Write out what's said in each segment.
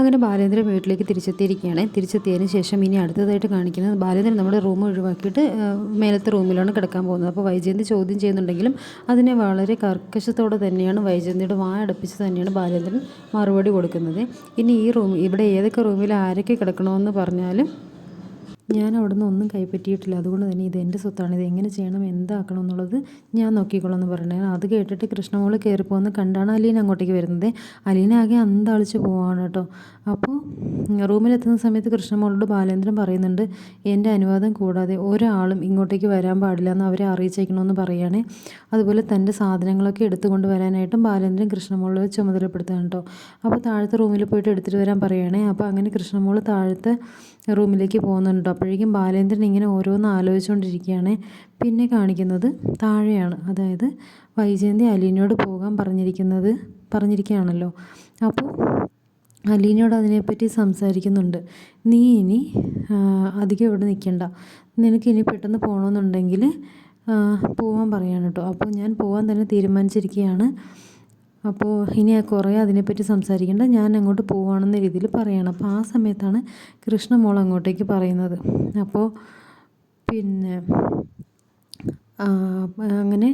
അങ്ങനെ ബാലേന്ദ്രൻ വീട്ടിലേക്ക് തിരിച്ചെത്തിയിരിക്കുകയാണ്. തിരിച്ചെത്തിയതിന് ശേഷം ഇനി അടുത്തതായിട്ട് കാണിക്കുന്നത് ബാലേന്ദ്രൻ നമ്മുടെ റൂം ഒഴിവാക്കിയിട്ട് മേലത്തെ റൂമിലാണ് കിടക്കാൻ പോകുന്നത്. അപ്പോൾ വൈജയന്തി ചോദ്യം ചെയ്യുന്നുണ്ടെങ്കിലും അതിനെ വളരെ കർക്കശത്തോടെ തന്നെയാണ് വൈജയന്തിയുടെ വായ അടപ്പിച്ച് തന്നെയാണ് ബാലേന്ദ്രൻ മറുപടി കൊടുക്കുന്നത്. ഇനി ഈ റൂം ഇവിടെ ഏതൊക്കെ റൂമിൽ ആരൊക്കെ കിടക്കണമെന്ന് പറഞ്ഞാലും ഞാൻ അവിടെ നിന്ന് ഒന്നും കൈപ്പറ്റിയിട്ടില്ല. അതുകൊണ്ട് തന്നെ ഇത് എന്റെ സ്വത്താണ്. ഇത് എങ്ങനെ ചെയ്യണം എന്താക്കണം എന്നുള്ളത് ഞാൻ നോക്കിക്കോളാം എന്ന് പറഞ്ഞു. അത് കേട്ടിട്ട് കൃഷ്ണമോൾ കയറിപ്പോകുന്ന കണ്ടാണ് അലീന അങ്ങോട്ടേക്ക് വരുന്നത്. അലീന ആകെ അന്താളിച്ച് പോവാണ് കേട്ടോ. അപ്പോൾ റൂമിലെത്തുന്ന സമയത്ത് കൃഷ്ണമോളോട് ബാലേന്ദ്രൻ പറയുന്നുണ്ട് എന്റെ അനുവാദം കൂടാതെ ഒരാളും ഇങ്ങോട്ടേക്ക് വരാൻ പാടില്ല എന്ന് അവരെ അറിയിച്ചേക്കണമെന്ന് പറയുകയാണ് അതുപോലെ തന്റെ സാധനങ്ങളൊക്കെ എടുത്തുകൊണ്ട് വരാനായിട്ടും ബാലേന്ദ്രൻ കൃഷ്ണമോളെ ചുമതലപ്പെടുത്തുകയാണ് കേട്ടോ. അപ്പോൾ താഴത്തെ റൂമിൽ പോയിട്ട് എടുത്തിട്ട് വരാൻ പറയുകയാണെ അപ്പോൾ അങ്ങനെ കൃഷ്ണമോൾ താഴത്തെ റൂമിലേക്ക് പോകുന്നുണ്ട് അപ്പോഴേക്കും ബാലേന്ദ്രൻ ഇങ്ങനെ ഓരോന്ന് ആലോചിച്ചുകൊണ്ടിരിക്കുകയാണ് പിന്നെ കാണിക്കുന്നത് താഴെയാണ്. അതായത് വൈജയന്തി അലീനയോട് പോകാൻ പറഞ്ഞിരിക്കുന്നത് പറഞ്ഞിരിക്കുകയാണല്ലോ. അപ്പോൾ അലീനയോട് അതിനെപ്പറ്റി സംസാരിക്കുന്നുണ്ട്. നീ ഇനി അധികം ഇവിടെ നിൽക്കണ്ട. നിനക്ക് ഇനി പെട്ടെന്ന് പോകണമെന്നുണ്ടെങ്കിൽ പോകാൻ പറയാണ് കേട്ടോ അപ്പോൾ ഞാൻ പോകാൻ തന്നെ തീരുമാനിച്ചിരിക്കുകയാണ്. അപ്പോൾ ഇനി കുറേ അതിനെപ്പറ്റി സംസാരിക്കേണ്ട. ഞാൻ അങ്ങോട്ട് പോവുകയാണെന്ന രീതിയിൽ പറയണം. അപ്പോൾ ആ സമയത്താണ് കൃഷ്ണമോൾ അങ്ങോട്ടേക്ക് പറയുന്നത്. അപ്പോൾ പിന്നെ അങ്ങനെ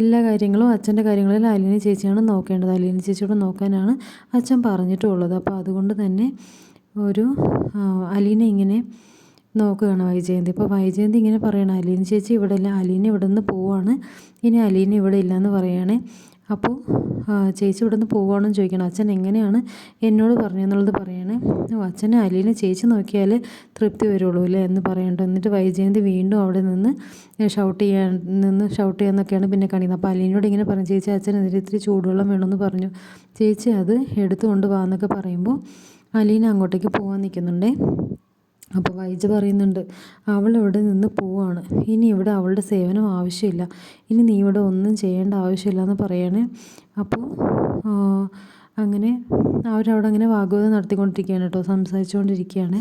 എല്ലാ കാര്യങ്ങളും അച്ഛന്റെ കാര്യങ്ങളിൽ അലീന ചേച്ചിയാണ് നോക്കേണ്ടത്. അലീന ചേച്ചിയോട് നോക്കാനാണ് അച്ഛൻ പറഞ്ഞിട്ടുള്ളത്. അപ്പോൾ അതുകൊണ്ട് തന്നെ ഒരു അലീന ഇങ്ങനെ നോക്കുകയാണ് വൈജയന്തി. ഇപ്പോൾ വൈജയന്തി ഇങ്ങനെ പറയണം അലീന ചേച്ചി ഇവിടെ ഇല്ല അലീന ഇവിടെ നിന്ന് പോവാണ്. ഇനി അലീന ഇവിടെ ഇല്ല എന്ന് പറയുകയാണെ അപ്പോൾ ചേച്ചി ഇവിടെ നിന്ന് പോവുകയാണെന്ന് ചോദിക്കണം. അച്ഛൻ എങ്ങനെയാണ് എന്നോട് പറഞ്ഞതെന്നുള്ളത് പറയണേ. ഓ അച്ഛനെ അലീനെ ചേച്ചി നോക്കിയാൽ തൃപ്തി വരുള്ളൂ അല്ലേ എന്ന് പറയണ്ട. എന്നിട്ട് വൈജയന്തി വീണ്ടും അവിടെ നിന്ന് ഷൗട്ട് ചെയ്യാൻ നിന്ന് ഷൗട്ട് ചെയ്യാന്നൊക്കെയാണ് പിന്നെ കാണിക്കുന്നത് അപ്പോൾ അലീനോട് ഇങ്ങനെ പറഞ്ഞു ചേച്ചി അച്ഛനെതിരെ ഇത്തിരി ചൂടുവെള്ളം വേണമെന്ന് പറഞ്ഞു. ചേച്ചി അത് എടുത്തുകൊണ്ട് വാന്നൊക്കെ പറയുമ്പോൾ അലീന അങ്ങോട്ടേക്ക് പോകാൻ നിൽക്കുന്നുണ്ടേ അപ്പോൾ വൈജ പറയുന്നുണ്ട് അവൾ ഇവിടെ നിന്ന് പോവാണ്. ഇനി ഇവിടെ അവളുടെ സേവനം ആവശ്യമില്ല. ഇനി നീ ഇവിടെ ഒന്നും ചെയ്യേണ്ട ആവശ്യമില്ല എന്ന് പറയണേ. അപ്പോൾ അങ്ങനെ അവരവിടെ അങ്ങനെ വാഗ്വാദം നടത്തിക്കൊണ്ടിരിക്കുകയാണ് കേട്ടോ സംസാരിച്ചുകൊണ്ടിരിക്കുകയാണ്.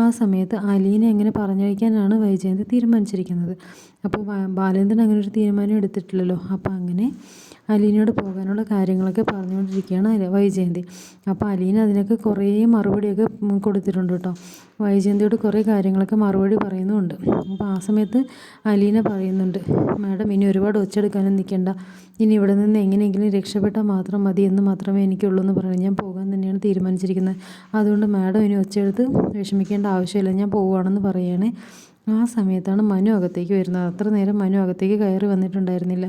ആ സമയത്ത് അലീനെ എങ്ങനെ പറഞ്ഞു വയ്ക്കാനാണ് വൈജയന്തി തീരുമാനിച്ചിരിക്കുന്നത്. അപ്പോൾ ബാലേന്ദ്രൻ അങ്ങനെ ഒരു തീരുമാനം എടുത്തിട്ടില്ലല്ലോ. അപ്പോൾ അങ്ങനെ അലീനയോട് പോകാനുള്ള കാര്യങ്ങളൊക്കെ പറഞ്ഞുകൊണ്ടിരിക്കുകയാണ് വൈജയന്തി. അപ്പോൾ അലീന അതിനൊക്കെ കുറേ മറുപടിയൊക്കെ കൊടുത്തിട്ടുണ്ട് കേട്ടോ. വൈജയന്തിയോട് കുറേ കാര്യങ്ങളൊക്കെ മറുപടി പറയുന്നുമുണ്ട് അപ്പോൾ ആ സമയത്ത് അലീന പറയുന്നുണ്ട് മാഡം ഇനി ഒരുപാട് ഒച്ചെടുക്കാനും നിൽക്കേണ്ട ഇനി ഇവിടെ നിന്ന് എങ്ങനെയെങ്കിലും രക്ഷപ്പെട്ടാൽ മാത്രം മതി എന്ന് മാത്രമേ എനിക്കുള്ളൂ എന്ന് പറഞ്ഞു ഞാൻ പോകാൻ തന്നെയാണ് തീരുമാനിച്ചിരിക്കുന്നത്. അതുകൊണ്ട് മാഡം ഇനി ഒച്ചയെടുത്ത് വിഷമിക്കേണ്ട ആവശ്യമില്ല ഞാൻ പോവുകയാണെന്ന് പറയുകയാണേ ആ സമയത്താണ് മനു അകത്തേക്ക് വരുന്നത്. അത്ര നേരം മനു അകത്തേക്ക് കയറി വന്നിട്ടുണ്ടായിരുന്നില്ല.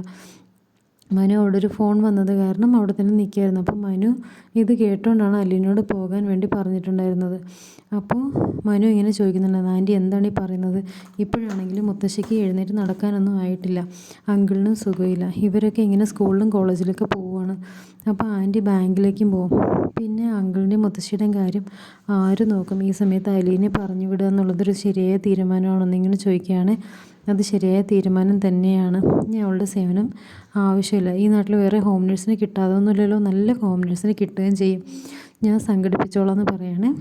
മനു അവിടെ ഒരു ഫോൺ വന്നത് കാരണം അവിടെ തന്നെ നിൽക്കുകയായിരുന്നു. അപ്പോൾ മനു ഇത് കേട്ടുകൊണ്ടാണ് അല്ലിനോട് പോകാൻ വേണ്ടി പറഞ്ഞിട്ടുണ്ടായിരുന്നത്. അപ്പോൾ മനു ഇങ്ങനെ ചോദിക്കുന്നുണ്ടായിരുന്നു ആന്റി എന്താണ് ഈ പറയുന്നത്? ഇപ്പോഴാണെങ്കിലും മുത്തശ്ശിക്ക് എഴുന്നേറ്റ് നടക്കാനൊന്നും ആയിട്ടില്ല. അങ്കിളിനും സുഖമില്ല. ഇവരൊക്കെ ഇങ്ങനെ സ്കൂളിലും കോളേജിലൊക്കെ പോവുകയാണ് അപ്പോൾ ആന്റി ബാങ്കിലേക്കും പോകും പിന്നെ അങ്കിളിന്റെയും മുത്തശ്ശിയുടെയും കാര്യം ആര് നോക്കും? ഈ സമയത്ത് അലീനെ പറഞ്ഞു വിടുക എന്നുള്ളതൊരു ശരിയായ തീരുമാനമാണോ ഇങ്ങനെ ചോദിക്കുകയാണ്. അത് ശരിയായ തീരുമാനം തന്നെയാണ്. ഇനി അവളുടെ സേവനം ആവശ്യമില്ല. ഈ നാട്ടിൽ വേറെ ഹോം നേഴ്സിനെ കിട്ടാതൊന്നുമില്ലല്ലോ നല്ല ഹോം നേഴ്സിനെ കിട്ടുകയും ചെയ്യും. ഞാൻ സംഘടിപ്പിച്ചോളാം എന്ന് പറയണേ.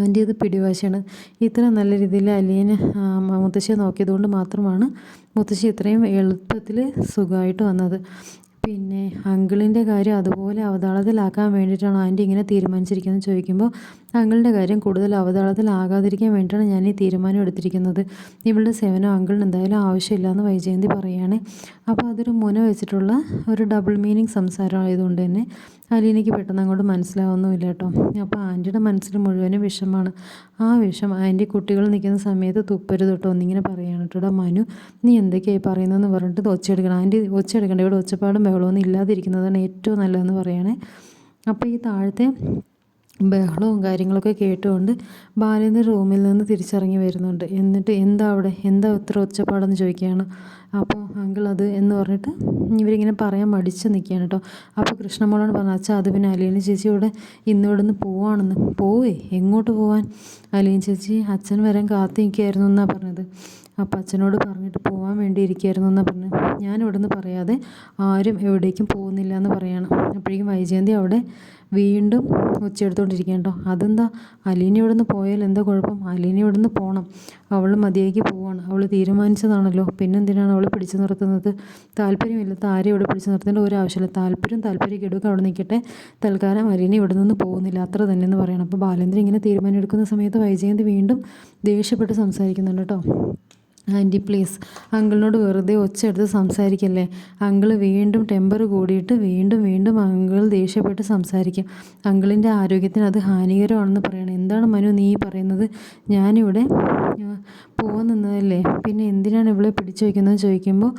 ആന്റി ഇത് പിടിവാശിയാണ്. ഇത്ര നല്ല രീതിയിൽ അലിയനെ മുത്തശ്ശിയെ നോക്കിയതുകൊണ്ട് മാത്രമാണ് മുത്തശ്ശി ഇത്രയും എളുപ്പത്തിൽ സുഖമായിട്ട് വന്നത്. അങ്കിളിന്റെ കാര്യം അതുപോലെ അവതാളത്തിലാക്കാൻ വേണ്ടിയിട്ടാണ് ആന്റി ഇങ്ങനെ തീരുമാനിച്ചിരിക്കുന്നത് ചോദിക്കുമ്പോൾ അങ്കിളിന്റെ കാര്യം കൂടുതൽ അവതാളത്തിലാകാതിരിക്കാൻ വേണ്ടിയിട്ടാണ് ഞാൻ ഈ തീരുമാനം എടുത്തിരിക്കുന്നത്. ഇവളുടെ സേവനം അങ്കിളിന് എന്തായാലും ആവശ്യമില്ല എന്ന് വൈജയന്തി പറയുകയാണ് അപ്പോൾ അതൊരു മുന വെച്ചിട്ടുള്ള ഒരു ഡബിൾ മീനിങ് സംസാരമായതുകൊണ്ട് തന്നെ അലീനയ്ക്ക് പെട്ടെന്ന് അങ്ങോട്ട് മനസ്സിലാവുന്നുമില്ല കേട്ടോ. അപ്പോൾ ആന്റിയുടെ മനസ്സിൽ മുഴുവനും വിഷമാണ്. ആ വിഷം ആന്റി കുട്ടികൾ നിൽക്കുന്ന സമയത്ത് തുപ്പരുത് കേട്ടോ എന്നിങ്ങനെ പറയുകയാണ് കേട്ടോ. മനു നീ എന്തൊക്കെയായി പറയുന്നതെന്ന് പറഞ്ഞിട്ട് ഒച്ചയെടുക്കണം. ആന്റി ഒച്ചയെടുക്കണ്ട. ഇവിടെ ഒച്ചപ്പാടും ബഹളമൊന്നും ഇല്ലാതിരിക്കുന്നതാണ് ഏറ്റവും നല്ലതെന്ന് പറയണേ. അപ്പോൾ ഈ താഴത്തെ ബഹളവും കാര്യങ്ങളൊക്കെ കേട്ടുകൊണ്ട് ബാലേന്ദ്രൻ റൂമിൽ നിന്ന് തിരിച്ചിറങ്ങി വരുന്നുണ്ട്. എന്നിട്ട് എന്താ അവിടെ? എന്താ ഇത്ര ഒച്ചപ്പാടെന്ന് ചോദിക്കുകയാണ്. അപ്പോൾ അങ്കിൾ അത് എന്ന് പറഞ്ഞിട്ട് ഇവരിങ്ങനെ പറയാൻ മടിച്ച് നിൽക്കുകയാണ് കേട്ടോ. അപ്പോൾ കൃഷ്ണമോളാണ് പറഞ്ഞത് അച്ഛാ അത് പിന്നെ അലീന ചേച്ചി ഇവിടെ ഇന്ന് ഇവിടെ നിന്ന് പോവാണെന്ന്. പോവേ എങ്ങോട്ട് പോവാൻ? അലീന ചേച്ചി അച്ഛൻ വരാൻ കാത്തു നിൽക്കുകയായിരുന്നു എന്നാണ് പറഞ്ഞത്. അപ്പം അച്ഛനോട് പറഞ്ഞിട്ട് പോകാൻ വേണ്ടി ഇരിക്കുകയായിരുന്നു എന്നാണ് പറഞ്ഞത് ഞാൻ ഇവിടെ നിന്ന് പറയാതെ ആരും എവിടേക്കും പോകുന്നില്ല എന്ന് പറയണം. അപ്പോഴേക്കും വൈജയന്തി അവിടെ വീണ്ടും ഒച്ചയെടുത്തോണ്ടിരിക്കുകയാണ് കേട്ടോ. അതെന്താ? അലീന ഇവിടെ നിന്ന് പോയാൽ എന്താ കുഴപ്പം? അലീന ഇവിടെ നിന്ന് പോകണം അവൾ മതിയാക്കി പോവാണ്. അവൾ തീരുമാനിച്ചതാണല്ലോ. പിന്നെന്തിനാണ് അവൾ പിടിച്ചു നിർത്തുന്നത്? താല്പര്യമില്ലാത്ത ആരും ഇവിടെ പിടിച്ചു നിർത്തേണ്ട ഒരു ആവശ്യമില്ല താല്പര്യം താല്പര്യം കെടുക്കുക അവിടെ നിൽക്കട്ടെ. തൽക്കാലം അലീന ഇവിടെ നിന്ന് പോകുന്നില്ല. അത്ര തന്നെ എന്ന് പറയണം. അപ്പോൾ ബാലേന്ദ്രൻ ഇങ്ങനെ തീരുമാനം എടുക്കുന്ന സമയത്ത് വൈജയന്തി വീണ്ടും ദേഷ്യപ്പെട്ട് സംസാരിക്കുന്നുണ്ട് കേട്ടോ. Aunty please. അങ്കിളിനോട് വെറുതെ ഒച്ചയെടുത്ത് സംസാരിക്കല്ലേ? അങ്കിൾ വീണ്ടും ടെമ്പർ കൂടിയിട്ട് വീണ്ടും വീണ്ടും അങ്കിൾ ദേഷ്യപ്പെട്ട് സംസാരിക്കും. അങ്കിളിന്റെ ആരോഗ്യത്തിന് അത് ഹാനികരമാണെന്ന് പറയണം. എന്താണ് മനു നീ പറയുന്നത്? ഞാനിവിടെ പോകാൻ നിന്നതല്ലേ? പിന്നെ എന്തിനാണ് ഇവളെ പിടിച്ചു വയ്ക്കുന്നത് ചോദിക്കുമ്പോൾ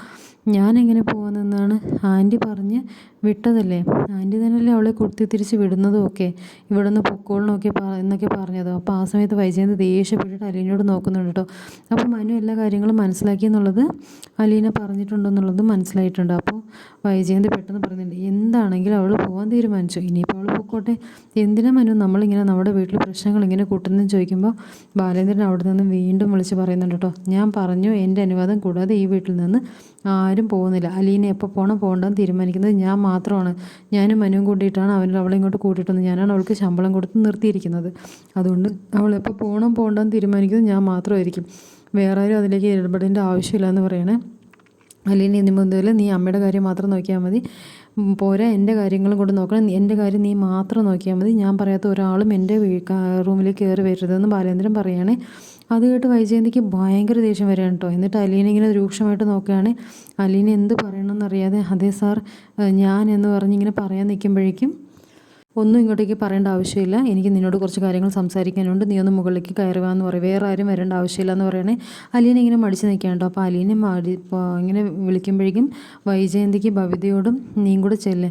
ഞാൻ എങ്ങനെ പോകാമെന്നാണ് ആന്റി പറഞ്ഞ് വിട്ടതല്ലേ? ആന്റി തന്നെയല്ലേ അവളെ കുത്തി തിരിച്ച് വിടുന്നതും ഒക്കെ ഇവിടെ നിന്ന് പൊക്കോളിനൊക്കെ എന്നൊക്കെ പറഞ്ഞത്. അപ്പോൾ ആ സമയത്ത് വൈജയന്ത് ദേഷ്യപ്പെട്ടിട്ട് അലീനയോട് നോക്കുന്നുണ്ട് കേട്ടോ അപ്പോൾ മനു എല്ലാ കാര്യങ്ങളും മനസ്സിലാക്കി എന്നുള്ളത് അലീന പറഞ്ഞിട്ടുണ്ടെന്നുള്ളത് മനസ്സിലായിട്ടുണ്ട്. അപ്പോൾ വൈജയന്ത് പെട്ടെന്ന് പറയുന്നുണ്ട് എന്താണെങ്കിലും അവൾ പോകാൻ തീരുമാനിച്ചു. ഇനിയിപ്പോൾ അവൾ പൊക്കോട്ടെ എന്തിനാ മനു? നമ്മളിങ്ങനെ നമ്മുടെ വീട്ടിൽ പ്രശ്നങ്ങൾ ഇങ്ങനെ കൂട്ടുന്നതെന്ന് ചോദിക്കുമ്പോൾ ബാലേന്ദ്രൻ അവിടെ നിന്ന് വീണ്ടും വിളിച്ച് പറയുന്നുണ്ട് കേട്ടോ ഞാൻ പറഞ്ഞു എന്റെ അനുവാദം കൂടാതെ ഈ വീട്ടിൽ നിന്ന് ആരും പോകുന്നില്ല. അലീനെ എപ്പോൾ പോകണം പോകണ്ടെന്ന് തീരുമാനിക്കുന്നത് ഞാൻ മാത്രമാണ്. ഞാനും മനുവും കൂട്ടിയിട്ടാണ് അവൻ അവളെ ഇങ്ങോട്ട് കൂട്ടിയിട്ടത് ഞാനാണ് അവൾക്ക് ശമ്പളം കൊടുത്ത് നിർത്തിയിരിക്കുന്നത്. അതുകൊണ്ട് അവൾ എപ്പോൾ പോകണം പോകണ്ടെന്ന് തീരുമാനിക്കുന്നത് ഞാൻ മാത്രമായിരിക്കും. വേറെ ആരും അതിലേക്ക് ഇടപെടേണ്ട ആവശ്യമില്ല എന്ന് പറയണേ. അല്ലെങ്കിൽ ഇനി മുതൽ നീ അമ്മയുടെ കാര്യം മാത്രം നോക്കിയാൽ മതി. പോരാ എന്റെ കാര്യങ്ങളും കൂടെ നോക്കണം. എന്റെ കാര്യം നീ മാത്രം നോക്കിയാൽ മതി. ഞാൻ പറയാത്ത ഒരാളും എന്റെ റൂമിലേക്ക് കയറി വരരുതെന്ന് ബാലേന്ദ്രൻ പറയുകയാണെ അത് കേട്ട് വൈജയന്തിക്ക് ഭയങ്കര ദേഷ്യം വരികയാണ് കേട്ടോ എന്നിട്ട് അലീന ഇങ്ങനെ രൂക്ഷമായിട്ട് നോക്കുകയാണ്. അലീന എന്ത് പറയണമെന്നറിയാതെ അതെ സാർ ഞാൻ എന്ന് പറഞ്ഞിങ്ങനെ പറയാൻ നിൽക്കുമ്പോഴേക്കും ഒന്നും ഇങ്ങോട്ടേക്ക് പറയേണ്ട ആവശ്യമില്ല. എനിക്ക് നിന്നോട് കുറച്ച് കാര്യങ്ങൾ സംസാരിക്കാനുണ്ട്. നീ ഒന്ന് മുകളിലേക്ക് കയറുക എന്ന് പറയും. വേറെ ആരും വരേണ്ട ആവശ്യമില്ല എന്ന് പറയണേ. അലീന ഇങ്ങനെ മടിച്ച് നിൽക്കാണ്ടോ അപ്പോൾ അലീനെ മടി ഇങ്ങനെ വിളിക്കുമ്പോഴേക്കും വൈജയന്തിക്ക് ഭവിതയോടും നീയും കൂടെ ചെല്ല്.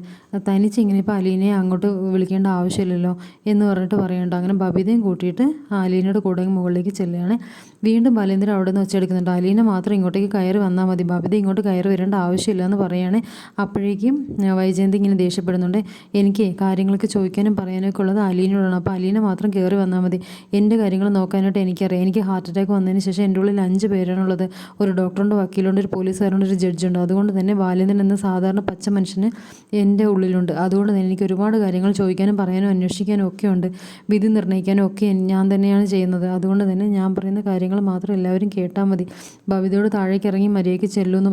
തനിച്ച് ഇങ്ങനെ ഇപ്പോൾ അലീനെ അങ്ങോട്ട് വിളിക്കേണ്ട ആവശ്യമില്ലല്ലോ എന്ന് പറഞ്ഞിട്ട് പറയണ്ട അങ്ങനെ ഭവിതയും കൂട്ടിയിട്ട് അലീനയുടെ കൂടെ മുകളിലേക്ക് ചെല്ലുകയാണ്. വീണ്ടും ബാലേന്ദ്രൻ അവിടെ നിന്ന് വെച്ചെടുക്കുന്നുണ്ട് അലീന മാത്രം ഇങ്ങോട്ടേക്ക് കയറി വന്നാൽ മതി. ഭവിത ഇങ്ങോട്ട് കയറി വരേണ്ട ആവശ്യമില്ല എന്ന് പറയുകയാണ് അപ്പോഴേക്കും വൈജയന്തി ഇങ്ങനെ ദേഷ്യപ്പെടുന്നുണ്ട്. എനിക്ക് കാര്യങ്ങളൊക്കെ ചോദിക്കാനും പറയാനൊക്കെ ഉള്ളത് അലീനോടാണ്. അപ്പോൾ അലീന മാത്രം കയറി വന്നാൽ മതി. എന്റെ കാര്യങ്ങൾ നോക്കാനായിട്ട് എനിക്കറിയാം. എനിക്ക് ഹാർട്ട് അറ്റാക്ക് വന്നതിന് ശേഷം എന്റെ ഉള്ളിൽ അഞ്ച് പേരാണുള്ളത്. ഒരു ഡോക്ടറുണ്ട് വക്കീലുണ്ട് ഒരു പോലീസുകാരുണ്ട് ഒരു ജഡ്ജുണ്ട്. അതുകൊണ്ട് തന്നെ ബാലേന്ദ്രൻ എന്ന സാധാരണ പച്ച മനുഷ്യന് എന്റെ ഉള്ളിലുണ്ട്. അതുകൊണ്ട് തന്നെ എനിക്ക് ഒരുപാട് കാര്യങ്ങൾ ചോദിക്കാനും പറയാനും അന്വേഷിക്കാനും ഒക്കെ ഉണ്ട്. വിധി നിർണയിക്കാനും ഒക്കെ ഞാൻ തന്നെയാണ് ചെയ്യുന്നത്. അതുകൊണ്ട് തന്നെ ഞാൻ പറയുന്ന കാര്യങ്ങൾ മാത്രം എല്ലാവരും കേട്ടാൽ മതി. ഭവിതയോട് താഴേക്ക് ഇറങ്ങി മര്യാദയ്ക്ക് ചെല്ലൂ എന്ന്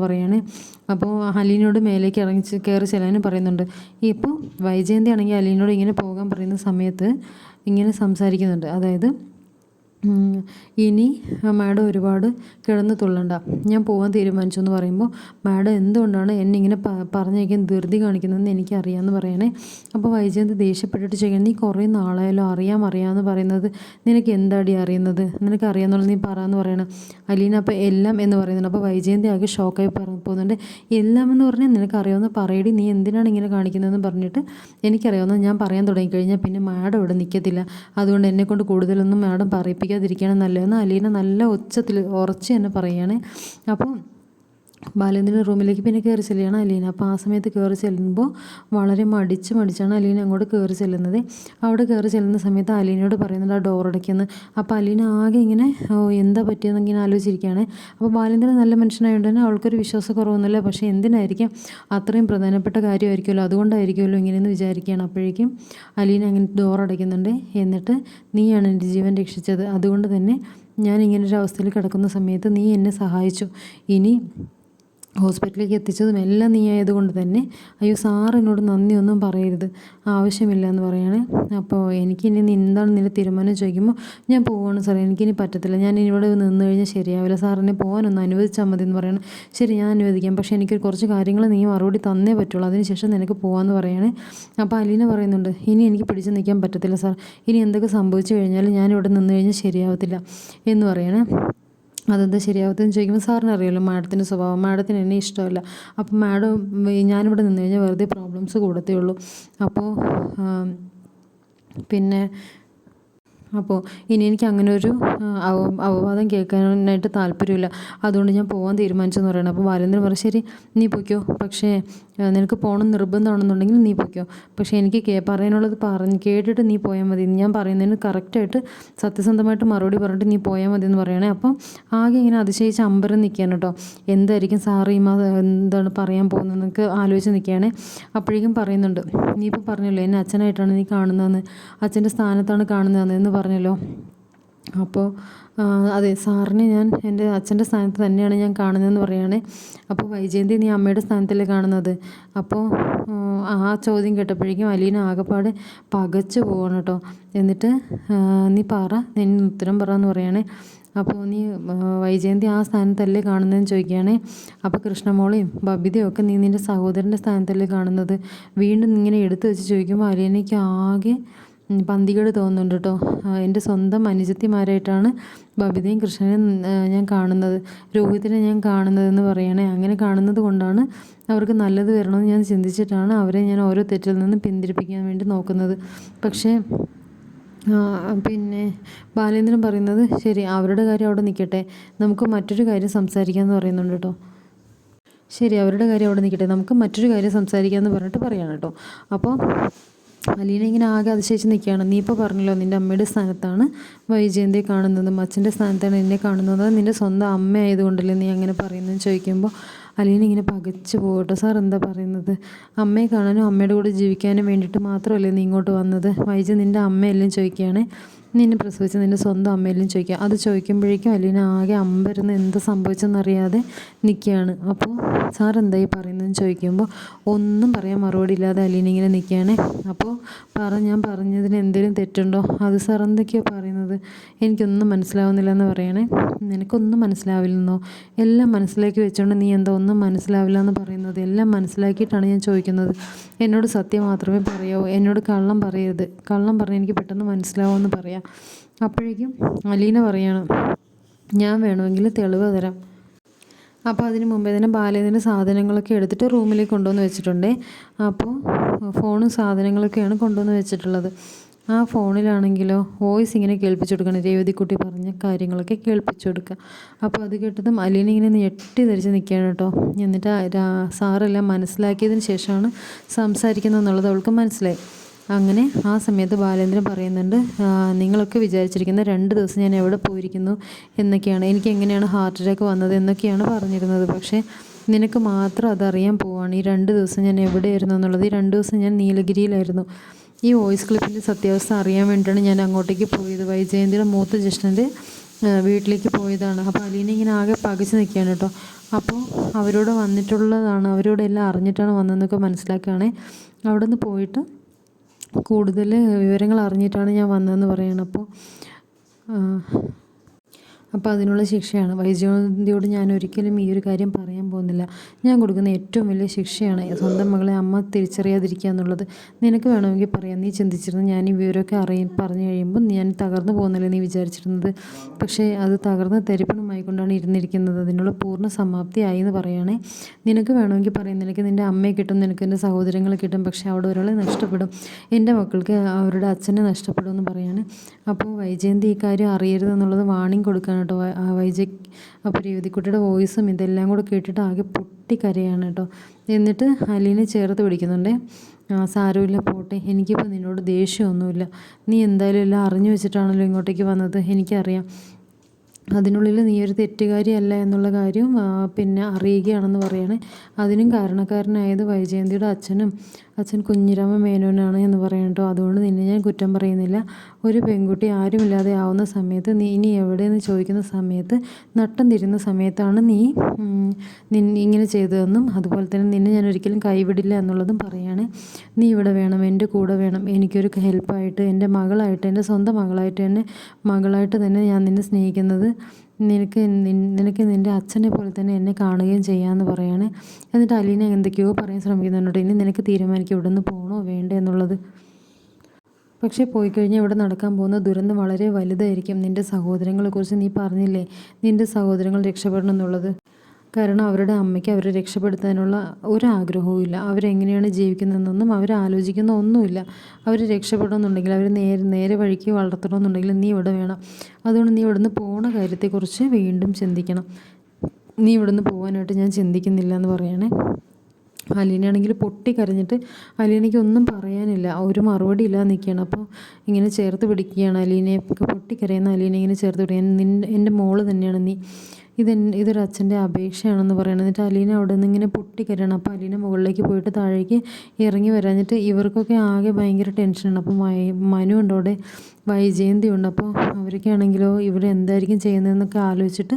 അപ്പോൾ അലീനോട് മേലേക്ക് ഇറങ്ങി കയറി ചെല്ലാനും പറയുന്നുണ്ട്. ഇപ്പോൾ വൈജയന്തി ആണെങ്കിൽ അലീനോട് ഇങ്ങനെ പോകാൻ പറയുന്ന സമയത്ത് ഇങ്ങനെ സംസാരിക്കുന്നുണ്ട്. അതായത് ഇനി മാഡം ഒരുപാട് കിടന്ന് തുള്ളണ്ട. ഞാൻ പോകാൻ തീരുമാനിച്ചു എന്ന് പറയുമ്പോൾ മാഡം എന്തുകൊണ്ടാണ് എന്നെ ഇങ്ങനെ പറഞ്ഞയക്കാൻ ധൃതി കാണിക്കുന്നതെന്ന് എനിക്കറിയാമെന്ന് പറയണേ. അപ്പോൾ വൈജയന്ത് ദേഷ്യപ്പെട്ടിട്ട് ചെയ്യണം നീ കുറേ നാളായാലും അറിയാം അറിയാമെന്ന് പറയുന്നത്. നിനക്ക് എന്താടി അറിയുന്നത്? നിനക്ക് അറിയാമെന്നുള്ളത് നീ പറയാമെന്ന് പറയണം. അലീന അപ്പോൾ എല്ലാം എന്ന് പറയുന്നുണ്ട്. അപ്പോൾ വൈജയന്തി ആകെ ഷോക്കായി പറഞ്ഞു പോകുന്നുണ്ട്. എല്ലാം എന്ന് പറഞ്ഞാൽ നിനക്ക് അറിയാവുന്ന പറയടി. നീ എന്തിനാണ് ഇങ്ങനെ കാണിക്കുന്നതെന്ന് പറഞ്ഞിട്ട് എനിക്കറിയാവുന്ന ഞാൻ പറയാൻ തുടങ്ങിക്കഴിഞ്ഞാൽ പിന്നെ മാഡം ഇവിടെ നിൽക്കത്തില്ല അതുകൊണ്ട് എന്നെക്കൊണ്ട് കൂടുതലൊന്നും മാഡം പറയിപ്പിക്കും സംസാരിക്കാതിരിക്കുകയാണ് നല്ലതെന്ന് അലീന നല്ല ഉച്ചത്തിൽ ഉറച്ച് തന്നെ പറയുകയാണ് അപ്പം ബാലേന്ദ്രന്റെ റൂമിലേക്ക് പിന്നെ കയറി ചെല്ലുകയാണ് അലീന. അപ്പോൾ ആ സമയത്ത് കയറി ചെല്ലുമ്പോൾ വളരെ മടിച്ച് മടിച്ചാണ് അലീന അങ്ങോട്ട് കയറി ചെല്ലുന്നത്. അവിടെ കയറി ചെല്ലുന്ന സമയത്ത് അലീനയോട് പറയുന്നുണ്ട് ആ ഡോർ അടയ്ക്കുന്നു അപ്പോൾ അലീന ആകെ ഇങ്ങനെ എന്താ പറ്റിയെന്ന് ഇങ്ങനെ ആലോചിച്ചിരിക്കുകയാണ്. അപ്പോൾ ബാലേന്ദ്രൻ നല്ല മനുഷ്യനായതുകൊണ്ട് തന്നെ അവൾക്കൊരു വിശ്വാസക്കുറവൊന്നുമില്ല. പക്ഷേ എന്തിനായിരിക്കും അത്രയും പ്രധാനപ്പെട്ട കാര്യമായിരിക്കുമല്ലോ? അതുകൊണ്ടായിരിക്കുമല്ലോ ഇങ്ങനെയെന്ന് വിചാരിക്കുകയാണ്. അപ്പോഴേക്കും അലീന അങ്ങനെ ഡോർ അടയ്ക്കുന്നുണ്ട്. എന്നിട്ട് നീയാണ് എന്റെ ജീവൻ രക്ഷിച്ചത്. അതുകൊണ്ട് തന്നെ ഞാൻ ഇങ്ങനൊരു അവസ്ഥയിൽ കിടക്കുന്ന സമയത്ത് നീ എന്നെ സഹായിച്ചു. ഇനി ഹോസ്പിറ്റലിലേക്ക് എത്തിച്ചതും എല്ലാം നീ ആയതുകൊണ്ട് തന്നെ അയ്യോ സാർ എന്നോട് നന്ദിയൊന്നും പറയരുത് ആവശ്യമില്ല എന്ന് പറയുകയാണ് അപ്പോൾ എനിക്കിനി എന്താണ് നിന്റെ തീരുമാനം ചോദിക്കുമ്പോൾ ഞാൻ പോവാണ് സാറേ എനിക്കിനി പറ്റത്തില്ല. ഞാൻ ഇവിടെ നിന്ന് കഴിഞ്ഞാൽ ശരിയാവില്ല. സാറിനെ പോകാനൊന്ന് അനുവദിച്ചാൽ മതി എന്ന് പറയണം. ശരി ഞാൻ അനുവദിക്കാം. പക്ഷേ എനിക്ക് കുറച്ച് കാര്യങ്ങൾ നീ മറുപടി തന്നേ പറ്റുള്ളൂ. അതിനുശേഷം നിനക്ക് പോകാമെന്ന് പറയുകയാണ് അപ്പോൾ അലീന പറയുന്നുണ്ട് ഇനി എനിക്ക് പിടിച്ചു നിൽക്കാൻ പറ്റത്തില്ല സാർ. ഇനി എന്തൊക്കെ സംഭവിച്ചു കഴിഞ്ഞാലും ഞാനിവിടെ നിന്ന് കഴിഞ്ഞാൽ ശരിയാവത്തില്ല എന്ന് പറയണേ. അതെന്താ ശരിയാവത്തെന്ന് ചോദിക്കുമ്പോൾ സാറിന് അറിയാമല്ലോ മാഡത്തിന്റെ സ്വഭാവം. മാഡത്തിന് എന്നെ ഇഷ്ടമല്ല. അപ്പം മാഡം ഞാനിവിടെ നിന്ന് കഴിഞ്ഞാൽ വെറുതെ പ്രോബ്ലംസ് കൂടത്തേ ഉള്ളൂ. അപ്പോൾ പിന്നെ അപ്പോൾ ഇനി എനിക്ക് അങ്ങനെ ഒരു അവ അവവാദം കേൾക്കാനായിട്ട് താല്പര്യമില്ല. അതുകൊണ്ട് ഞാൻ പോകാൻ തീരുമാനിച്ചെന്ന് പറയണം അപ്പോൾ ബാലേന്ദ്രൻ പറഞ്ഞു ശരി നീ പൊയ്ക്കോ. പക്ഷേ നിനക്ക് പോകണം നിർബന്ധമാണെന്നുണ്ടെങ്കിൽ നീ പൊയ്ക്കോ. പക്ഷേ എനിക്ക് കേ പറയാനുള്ളത് പറഞ്ഞ് കേട്ടിട്ട് നീ പോയാൽ മതി. ഞാൻ പറയുന്നതിന് കറക്റ്റായിട്ട് സത്യസന്ധമായിട്ട് മറുപടി പറഞ്ഞിട്ട് നീ പോയാൽ മതി എന്ന് പറയണേ അപ്പോൾ ആകെ ഇങ്ങനെ അതിശയിച്ച് അമ്പരം നിൽക്കുകയാണ് കേട്ടോ. എന്തായിരിക്കും സാറ് ഈ എന്താണ് പറയാൻ പോകുന്നതെന്നൊക്കെ ആലോചിച്ച് നിൽക്കുകയാണ്? അപ്പോഴേക്കും പറയുന്നുണ്ട് നീ ഇപ്പോൾ പറഞ്ഞല്ലോ എന്നെ അച്ഛനായിട്ടാണ് നീ കാണുന്നതെന്ന്? അച്ഛന്റെ സ്ഥാനത്താണ് കാണുന്നതെന്ന്? എന്ന് പറഞ്ഞല്ലോ. അപ്പോൾ അതെ സാറിനെ ഞാൻ എന്റെ അച്ഛന്റെ സ്ഥാനത്ത് തന്നെയാണ് ഞാൻ കാണുന്നതെന്ന് പറയുകയാണെ അപ്പോൾ വൈജയന്തി നീ അമ്മയുടെ സ്ഥാനത്തല്ലേ കാണുന്നത്? അപ്പോൾ ആ ചോദ്യം കേട്ടപ്പോഴേക്കും അലീന ആകെപ്പാട് പകച്ചു പോവാണ് കേട്ടോ. എന്നിട്ട് നീ പറ നീ ഉത്തരം പറ എന്ന് പറയുകയാണ് അപ്പോൾ നീ വൈജയന്തി ആ സ്ഥാനത്തല്ലേ കാണുന്നതെന്ന് ചോദിക്കുകയാണേ. അപ്പോൾ കൃഷ്ണമോളെയും ബബിതയും ഒക്കെ നീ നിന്റെ സഹോദരന്റെ സ്ഥാനത്തല്ലേ കാണുന്നത്? വീണ്ടും ഇങ്ങനെ എടുത്തു വെച്ച് ചോദിക്കുമ്പോൾ അലീനയ്ക്ക് ആകെ പന്തികേട് തോന്നുന്നുണ്ട് കേട്ടോ. എന്റെ സ്വന്തം അനുജത്തിമാരായിട്ടാണ് ബബിതയും കൃഷ്ണനും ഞാൻ കാണുന്നത്. രോഹിത്തിനെ ഞാൻ കാണുന്നതെന്ന് പറയണേ. അങ്ങനെ കാണുന്നത് കൊണ്ടാണ് അവർക്ക് നല്ലത് വരണമെന്ന് ഞാൻ ചിന്തിച്ചിട്ടാണ് അവരെ ഞാൻ ഓരോ തെറ്റിൽ നിന്ന് പിന്തിരിപ്പിക്കാൻ വേണ്ടി നോക്കുന്നത്. പക്ഷേ പിന്നെ ബാലേന്ദ്രൻ പറയുന്നത് ശരി അവരുടെ കാര്യം അവിടെ നിൽക്കട്ടെ. നമുക്ക് മറ്റൊരു കാര്യം സംസാരിക്കാമെന്ന് പറയുന്നുണ്ട് കേട്ടോ. ശരി അവരുടെ കാര്യം അവിടെ നിൽക്കട്ടെ. നമുക്ക് മറ്റൊരു കാര്യം സംസാരിക്കാമെന്ന് പറഞ്ഞിട്ട് പറയാണ് കേട്ടോ. അപ്പോൾ അലീന ഇങ്ങനെ ആകെ അതിശയിച്ച് നിൽക്കുകയാണ്. നീ ഇപ്പോൾ പറഞ്ഞല്ലോ നിന്റെ അമ്മയുടെ സ്ഥാനത്താണ് വൈജയന്തിയെ കാണുന്നതും. അച്ഛന്റെ സ്ഥാനത്താണ് എന്നെ കാണുന്നത്. നിന്റെ സ്വന്തം അമ്മ ആയതുകൊണ്ടല്ലേ നീ അങ്ങനെ പറയുന്നതെന്ന് ചോദിക്കുമ്പോൾ അലീന ഇങ്ങനെ പകച്ചു പോകട്ടോ. സാർ എന്താ പറയുന്നത്? അമ്മയെ കാണാനും അമ്മയുടെ കൂടെ ജീവിക്കാനും വേണ്ടിയിട്ട് മാത്രമല്ലേ നീ ഇങ്ങോട്ട് വന്നത്? വൈജ നിന്റെ അമ്മയെല്ലാം ചോദിക്കുകയാണേ. നിന്നെ പ്രസവിച്ച നിന്റെ സ്വന്തം അമ്മയിലും ചോദിക്കുക. അത് ചോദിക്കുമ്പോഴേക്കും അലീന ആകെ അമ്പരുന്ന് എന്ത് സംഭവിച്ചെന്നറിയാതെ നിൽക്കുകയാണ് അപ്പോൾ സാർ എന്തായി പറയുന്നതെന്ന് ചോദിക്കുമ്പോൾ ഒന്നും പറയാൻ മറുപടി ഇല്ലാതെ അലീന ഇങ്ങനെ നിൽക്കുകയാണ് അപ്പോൾ പറ ഞാൻ പറഞ്ഞതിന് എന്തെങ്കിലും തെറ്റുണ്ടോ? അത് സാർ എന്തൊക്കെയോ പറയുന്നത്? എനിക്കൊന്നും മനസ്സിലാവുന്നില്ല എന്ന് പറയണേ. നിനക്കൊന്നും മനസ്സിലാവില്ലെന്നോ? എല്ലാം മനസ്സിലാക്കി വെച്ചോണ്ട് നീ എന്താ ഒന്നും മനസ്സിലാവില്ല എന്ന് പറയുന്നത്? എല്ലാം മനസ്സിലാക്കിയിട്ടാണ് ഞാൻ ചോദിക്കുന്നത്. എന്നോട് സത്യം മാത്രമേ പറയാവൂ എന്നോട് കള്ളം പറയരുത്. കള്ളം പറഞ്ഞ് എനിക്ക് പെട്ടെന്ന് മനസ്സിലാവുമെന്ന് പറയാം. അപ്പോഴേക്കും അലീന പറയാണ് ഞാൻ വേണമെങ്കിൽ തെളിവ് തരാം. അപ്പോൾ അതിന് മുമ്പേ തന്നെ ബാലേന്ദ്രന്റെ സാധനങ്ങളൊക്കെ എടുത്തിട്ട് റൂമിലേക്ക് കൊണ്ടുവന്ന് വെച്ചിട്ടുണ്ട്. അപ്പോൾ ഫോണും സാധനങ്ങളൊക്കെയാണ് കൊണ്ടുവന്ന് വെച്ചിട്ടുള്ളത്. ആ ഫോണിലാണെങ്കിലോ വോയിസ് ഇങ്ങനെ കേൾപ്പിച്ചു കൊടുക്കണം രേവതിക്കുട്ടി പറഞ്ഞ കാര്യങ്ങളൊക്കെ കേൾപ്പിച്ചു കൊടുക്കുക അപ്പോൾ അത് കേട്ടതും അലീന ഇങ്ങനെ ഞെട്ടി ധരിച്ച് നിൽക്കുകയാണ് കേട്ടോ. എന്നിട്ട് സാറെല്ലാം മനസ്സിലാക്കിയതിന് ശേഷമാണ് സംസാരിക്കുന്നതെന്നുള്ളത് അവൾക്ക് മനസ്സിലായി. അങ്ങനെ ആ സമയത്ത് ബാലേന്ദ്രൻ പറയുന്നുണ്ട് നിങ്ങളൊക്കെ വിചാരിച്ചിരിക്കുന്ന രണ്ട് ദിവസം ഞാൻ എവിടെ പോയിരിക്കുന്നു എന്നൊക്കെയാണ്. എനിക്ക് എങ്ങനെയാണ് ഹാർട്ട് അറ്റാക്ക് വന്നത് എന്നൊക്കെയാണ് പറഞ്ഞിരുന്നത്. പക്ഷേ നിനക്ക് മാത്രം അതറിയാൻ പോവാണ്. ഈ രണ്ട് ദിവസം ഞാൻ എവിടെയായിരുന്നു എന്നുള്ളത് ഈ രണ്ട് ദിവസം ഞാൻ നീലഗിരിയിലായിരുന്നു. ഈ വോയിസ് ക്ലിപ്പിന്റെ സത്യാവസ്ഥ അറിയാൻ വേണ്ടിയിട്ടാണ് ഞാൻ അങ്ങോട്ടേക്ക് പോയത്. വൈജയന്തിയുടെ മൂത്ത ജ്യേഷ്ഠന്റെ വീട്ടിലേക്ക് പോയതാണ്. അപ്പോൾ അലീന ഇങ്ങനെ ആകെ പകച്ചു നിൽക്കുകയാണ് കേട്ടോ. അപ്പോൾ അവരോട് വന്നിട്ടുള്ളതാണ് അവരോട് എല്ലാം അറിഞ്ഞിട്ടാണ് വന്നതെന്നൊക്കെ മനസ്സിലാക്കുകയാണേ. അവിടെ നിന്ന് പോയിട്ട് കൂടുതൽ വിവരങ്ങൾ അറിഞ്ഞിട്ടാണ് ഞാൻ വന്നതെന്ന് പറയുന്നത് അപ്പോൾ അപ്പോൾ അതിനുള്ള ശിക്ഷയാണ്. വൈജയന്തിയോട് ഞാൻ ഒരിക്കലും ഈ ഒരു കാര്യം പറയാൻ പോകുന്നില്ല. ഞാൻ കൊടുക്കുന്ന ഏറ്റവും വലിയ ശിക്ഷയാണ് സ്വന്തം മകളെ അമ്മ തിരിച്ചറിയാതിരിക്കുക എന്നുള്ളത്. നിനക്ക് വേണമെങ്കിൽ പറയാം. നീ ചിന്തിച്ചിരുന്നു ഞാൻ ഈ വിവരമൊക്കെ അറിയാൻ പറഞ്ഞു കഴിയുമ്പോൾ ഞാൻ തകർന്നു പോകുന്നില്ല നീ വിചാരിച്ചിരുന്നത്. പക്ഷേ അത് തകർന്ന് തരിപ്പണമായിക്കൊണ്ടാണ് ഇരുന്നിരിക്കുന്നത്. അതിനുള്ള പൂർണ സമാപ്തിയായി എന്ന് പറയുകയാണേ നിനക്ക് വേണമെങ്കിൽ പറയാം. നിനക്ക് നിന്റെ അമ്മയെ കിട്ടും നിനക്ക് എന്റെ സഹോദരങ്ങളെ കിട്ടും. പക്ഷേ അവിടെ ഒരാളെ നഷ്ടപ്പെടും. എന്റെ മക്കൾക്ക് അവരുടെ അച്ഛനെ നഷ്ടപ്പെടും എന്ന് പറയുകയാണ് അപ്പോൾ വൈജയന്തി ഈ കാര്യം അറിയരുതെന്നുള്ളത് വാണിംഗ് കൊടുക്കുകയാണ് കേട്ടോ വൈജയ് അപ്പോൾ രേവതിക്കുട്ടിയുടെ വോയിസും ഇതെല്ലാം കൂടെ കേട്ടിട്ട് ആകെ പൊട്ടിക്കരയാണ് കേട്ടോ. എന്നിട്ട് അലീനെ ചേർത്ത് പിടിക്കുന്നുണ്ട്. സാരമില്ല പോട്ടെ. എനിക്കിപ്പോൾ നിന്നോട് ദേഷ്യമൊന്നുമില്ല. നീ എന്തായാലും എല്ലാം അറിഞ്ഞു വെച്ചിട്ടാണല്ലോ ഇങ്ങോട്ടേക്ക് വന്നത്. എനിക്കറിയാം. അതിനുള്ളിൽ നീ ഒരു തെറ്റുകാരിയല്ല എന്നുള്ള കാര്യം പിന്നെ അറിയുകയാണെന്ന് പറയാണ്. അതിനും കാരണക്കാരനായത് വൈജയന്തിയുടെ അച്ഛനും അച്ഛൻ കുഞ്ഞിരാമ മേനോനാണ് എന്ന് പറയണ്ടോ അതുകൊണ്ട് നിന്നെ ഞാൻ കുറ്റം പറയുന്നില്ല. ഒരു പെൺകുട്ടി ആരുമില്ലാതെ ആവുന്ന സമയത്ത് നീ ഇനി എവിടെയെന്ന് ചോദിക്കുന്ന സമയത്ത് നട്ടം തിരുന്ന സമയത്താണ് നീ ഇങ്ങനെ ചെയ്തതെന്നും അതുപോലെ തന്നെ നിന്നെ ഞാൻ ഒരിക്കലും കൈവിടില്ല എന്നുള്ളതും പറയാണ്. നീ ഇവിടെ വേണം എന്റെ കൂടെ വേണം എനിക്കൊരു ഹെൽപ്പായിട്ട് എന്റെ മകളായിട്ട് എന്റെ സ്വന്തം മകളായിട്ട് തന്നെ മകളായിട്ട് തന്നെ ഞാൻ നിന്നെ സ്നേഹിക്കുന്നത് നിനക്ക് നിനക്ക് നിന്റെ അച്ഛനെ പോലെ തന്നെ എന്നെ കാണുകയും ചെയ്യാമെന്ന് പറയാണ്. എന്നിട്ട് അലീന എന്തൊക്കെയോ പറയാൻ ശ്രമിക്കുന്നുണ്ട്. ഇനി നിനക്ക് തീരുമാനിക്കും ഇവിടെ നിന്ന് പോകണോ വേണ്ടേ എന്നുള്ളത്. പക്ഷേ പോയി കഴിഞ്ഞാൽ ഇവിടെ നടക്കാൻ പോകുന്ന ദുരന്തം വളരെ വലുതായിരിക്കും. നിന്റെ സഹോദരങ്ങളെക്കുറിച്ച് നീ പറഞ്ഞില്ലേ? നിന്റെ സഹോദരങ്ങൾ രക്ഷപ്പെടണം എന്നുള്ളത്. കാരണം അവരുടെ അമ്മയ്ക്ക് അവരെ രക്ഷപ്പെടുത്താനുള്ള ഒരാഗ്രഹവും ഇല്ല അവരെങ്ങനെയാണ് ജീവിക്കുന്നതെന്നൊന്നും അവർ ആലോചിക്കുന്ന ഒന്നുമില്ല. അവർ രക്ഷപ്പെടണമെന്നുണ്ടെങ്കിൽ അവർ നേരെ നേരെ വഴിക്ക് വളർത്തണമെന്നുണ്ടെങ്കിൽ നീ ഇവിടെ വേണം. അതുകൊണ്ട് നീ ഇവിടുന്ന് പോണ കാര്യത്തെക്കുറിച്ച് വീണ്ടും ചിന്തിക്കണം. നീ ഇവിടുന്ന് പോകാനായിട്ട് ഞാൻ ചിന്തിക്കുന്നില്ല എന്ന് പറയണേ. അലീനയാണെങ്കിൽ പൊട്ടിക്കരഞ്ഞിട്ട് അലീനയ്ക്ക് ഒന്നും പറയാനില്ല. ഒരു മറുപടി ഇല്ലാതെ നിൽക്കുകയാണ്. അപ്പോൾ ഇങ്ങനെ ചേർത്ത് പിടിക്കുകയാണ് അലീനയെ. പൊട്ടിക്കരയുന്ന അലീന ഇങ്ങനെ ചേർത്ത് പിടിക്കുക നിന്റെ എന്റെ മോൾ തന്നെയാണ് നീ. ഇത് ഇതൊരു അച്ഛന്റെ അപേക്ഷയാണെന്ന് പറയണം. എന്നിട്ട് അലീന അവിടെ നിന്ന് ഇങ്ങനെ പൊട്ടിക്കരയാണ്. അപ്പോൾ അലീന മുകളിലേക്ക് പോയിട്ട് താഴേക്ക് ഇറങ്ങി വരാഞ്ഞിട്ട് ഇവർക്കൊക്കെ ആകെ ഭയങ്കര ടെൻഷനാണ്. അപ്പോൾ മനു ഉണ്ട് അവിടെ. വൈജയന്തി ഉണ്ട്. അപ്പോൾ അവരൊക്കെയാണെങ്കിലോ ഇവിടെ എന്തായിരിക്കും ചെയ്യുന്നതെന്നൊക്കെ ആലോചിച്ചിട്ട്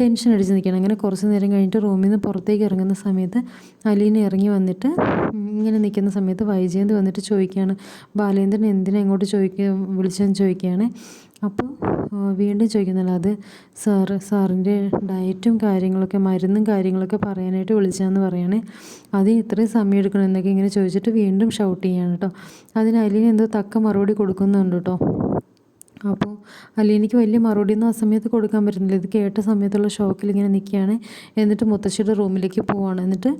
ടെൻഷൻ അടിച്ച് നിൽക്കണം അങ്ങനെ കുറച്ച് നേരം കഴിഞ്ഞിട്ട് റൂമിൽ നിന്ന് പുറത്തേക്ക് ഇറങ്ങുന്ന സമയത്ത് അലീന ഇറങ്ങി വന്നിട്ട് ഇങ്ങനെ നിൽക്കുന്ന സമയത്ത് വൈജയന്തി വന്നിട്ട് ചോദിക്കുകയാണ് ബാലേന്ദ്രൻ എന്തിനാ ഇങ്ങോട്ട് ചോദിക്കുക വിളിച്ചെന്ന് ചോദിക്കുകയാണ്. അപ്പോൾ വീണ്ടും ചോദിക്കുന്നില്ല. അത് സാറ് സാറിന്റെ ഡയറ്റും കാര്യങ്ങളൊക്കെ മരുന്നും കാര്യങ്ങളൊക്കെ പറയാനായിട്ട് വിളിച്ചതെന്ന് പറയണേ. അത് ഇത്രയും സമയം എടുക്കണം എന്നൊക്കെ ഇങ്ങനെ ചോദിച്ചിട്ട് വീണ്ടും ഷൗട്ട് ചെയ്യാണ് കേട്ടോ അതിന് അലീന തക്ക മറുപടി കൊടുക്കുന്നുണ്ട് കേട്ടോ അപ്പോൾ അല്ല എനിക്ക് വലിയ മറുപടിയൊന്നും ആ സമയത്ത് കൊടുക്കാൻ പറ്റുന്നില്ല. ഇത് കേട്ട സമയത്തുള്ള ഷോക്കിൽ ഇങ്ങനെ നിൽക്കുകയാണ്. എന്നിട്ട് മുത്തശ്ശിയുടെ റൂമിലേക്ക് പോവാണ്. എന്നിട്ട്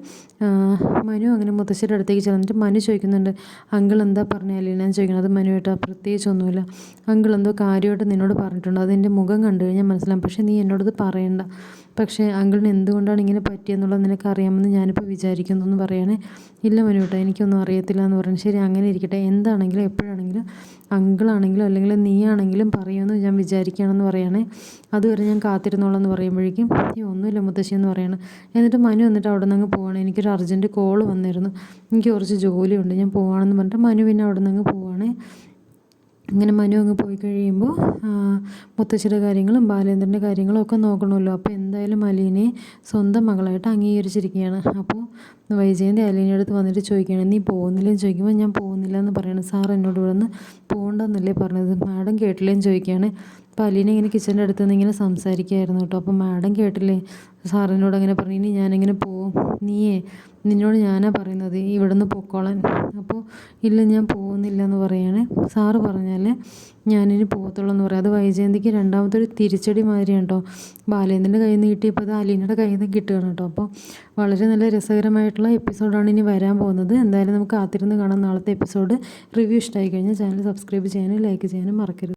മനു അങ്ങനെ മുത്തശ്ശിയുടെ അടുത്തേക്ക് ചെന്നിട്ട് മനു ചോദിക്കുന്നുണ്ട് അങ്കിൾ എന്താ പറഞ്ഞ? അലീന ചോദിക്കുന്നത് അത് മനുവായിട്ട് പ്രത്യേകിച്ചൊന്നുമില്ല അങ്കിൾ എന്തോ കാര്യമായിട്ട് നിന്നോട് പറഞ്ഞിട്ടുണ്ട്. അതെന്റെ മുഖം കണ്ടു കഴിഞ്ഞാൽ മനസ്സിലാവും. പക്ഷേ നീ എന്നോടത് പറയണ്ട. പക്ഷേ അങ്കിളിന് എന്തുകൊണ്ടാണ് ഇങ്ങനെ പറ്റിയെന്നുള്ളത് നിനക്ക് അറിയാമെന്ന് ഞാനിപ്പോൾ വിചാരിക്കുന്നു എന്ന് പറയണേ. ഇല്ല മനുവേട്ടാ എനിക്കൊന്നും അറിയത്തില്ല എന്ന് പറഞ്ഞു. ശരി അങ്ങനെ ഇരിക്കട്ടെ. എന്താണെങ്കിലും എപ്പോഴാണെങ്കിലും അങ്കിളാണെങ്കിലും അല്ലെങ്കിൽ നീ ആണെങ്കിലും പറയുമെന്ന് ഞാൻ വിചാരിക്കുകയാണെന്ന് പറയുകയാണേ അതുവരെ ഞാൻ കാത്തിരുന്നോളാം എന്ന് പറയുമ്പോഴേക്കും ഈ ഒന്നുമില്ല മുത്തശ്ശി എന്ന് പറയണം. എന്നിട്ട് മനു വന്നിട്ട് അവിടെ നിന്ന് അങ്ങ് പോവാണ്. എനിക്കൊരു അർജന്റ് കോൾ വന്നിരുന്നു. എനിക്ക് കുറച്ച് ജോലിയുണ്ട്. ഞാൻ പോവാണെന്ന് പറഞ്ഞിട്ട് മനു പിന്നെ അവിടെ നിന്ന് അങ്ങ് പോവാണേ. അങ്ങനെ മനു അങ്ങ് പോയി കഴിയുമ്പോൾ മുത്തശ്ശിയുടെ കാര്യങ്ങളും ബാലേന്ദ്രന്റെ കാര്യങ്ങളും ഒക്കെ നോക്കണമല്ലോ. അപ്പോൾ എന്തായാലും അലീനയെ സ്വന്തം മകളായിട്ട് അംഗീകരിച്ചിരിക്കുകയാണ്. അപ്പോൾ വൈജയന്തി അലീനയുടെ അടുത്ത് വന്നിട്ട് ചോദിക്കുകയാണ് നീ പോകുന്നില്ലെന്ന് ചോദിക്കുമ്പോൾ ഞാൻ പോകുന്നില്ല എന്ന് പറയണം. സാർ എന്നോട് ഇവിടെ നിന്ന് പോകണ്ടെന്നല്ലേ പറഞ്ഞത്? മാഡം കേട്ടില്ലേന്ന് ചോദിക്കുകയാണ്. അപ്പോൾ അലീന ഇങ്ങനെ കിച്ചന്റെ അടുത്ത് നിന്ന് ഇങ്ങനെ സംസാരിക്കുകയായിരുന്നു കേട്ടോ. അപ്പോൾ മാഡം കേട്ടില്ലേ? സാറിനോട് അങ്ങനെ പറഞ്ഞു. ഇനി ഞാനിങ്ങനെ പോവും? നീയേ നിന്നോട് ഞാനാ പറയുന്നത് ഇവിടെ നിന്ന് പൊക്കോളാൻ. അപ്പോൾ ഇല്ല ഞാൻ പോകുന്നില്ല എന്ന് പറയാണ്. സാറ് പറഞ്ഞാൽ ഞാനിനി പോകത്തുള്ളൂ എന്ന് പറയാം. അത് വൈജയന്തിക്ക് രണ്ടാമത്തെ ഒരു തിരിച്ചടി മാതിരിയാണ് കേട്ടോ ബാലേന്ദ്രന്റെ കയ്യിൽ നിന്ന് കിട്ടിയപ്പോൾ അത് അലീനയുടെ കയ്യിൽ നിന്ന് കിട്ടുകയാണ് കേട്ടോ അപ്പോൾ വളരെ നല്ല രസകരമായിട്ടുള്ള എപ്പിസോഡാണ് ഇനി വരാൻ പോകുന്നത്. എന്തായാലും നമുക്ക് കാത്തിരുന്ന് കാണാം നാളത്തെ എപ്പിസോഡ്. റിവ്യൂ ഇഷ്ടമായി കഴിഞ്ഞാൽ ചാനൽ സബ്സ്ക്രൈബ് ചെയ്യാനും ലൈക്ക് ചെയ്യാനും മറക്കരുത്.